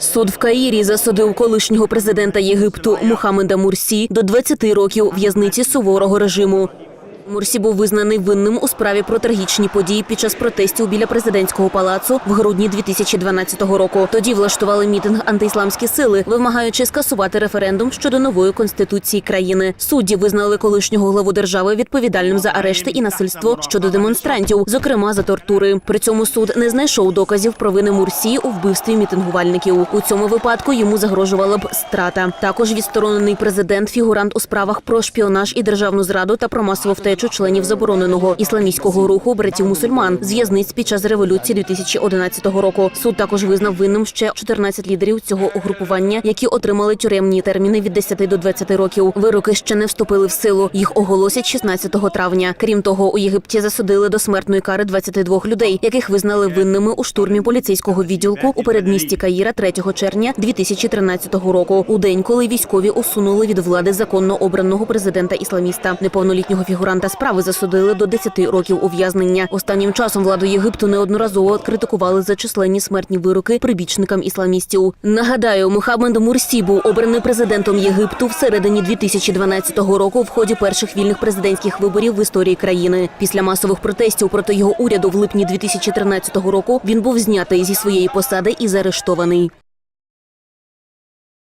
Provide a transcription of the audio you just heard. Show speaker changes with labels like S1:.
S1: Суд в Каїрі засудив колишнього президента Єгипту Мухаммеда Мурсі до 20 років в'язниці суворого режиму. Мурсі був визнаний винним у справі про трагічні події під час протестів біля президентського палацу в грудні 2012 року. Тоді влаштували мітинг антиісламські сили, вимагаючи скасувати референдум щодо нової конституції країни. Судді визнали колишнього главу держави відповідальним за арешти і насильство щодо демонстрантів, зокрема за тортури. При цьому суд не знайшов доказів провини Мурсі у вбивстві мітингувальників. У цьому випадку йому загрожувала б страта. Також відсторонений президент, фігурант у справах про шпіонаж і державну зраду та про масову втечу членів забороненого ісламістського руху братів мусульман з в'язниць під час революції 2011 року. Суд також визнав винним ще 14 лідерів цього угрупування, які отримали тюремні терміни від 10 до 20 років. Вироки ще не вступили в силу. Їх оголосять 16 травня. Крім того, у Єгипті засудили до смертної кари 22 людей, яких визнали винними у штурмі поліцейського відділку у передмісті Каїра 3 червня 2013 року. У день, коли військові усунули від влади законно обраного президента ісламіста, неповнолітнього фігуранта справи засудили до 10 років ув'язнення. Останнім часом владу Єгипту неодноразово критикували за численні смертні вироки прибічникам ісламістів. Нагадаю, Мухаммед Мурсі був обраний президентом Єгипту в середині 2012 року в ході перших вільних президентських виборів в історії країни. Після масових протестів проти його уряду в липні 2013 року він був знятий зі своєї посади і заарештований.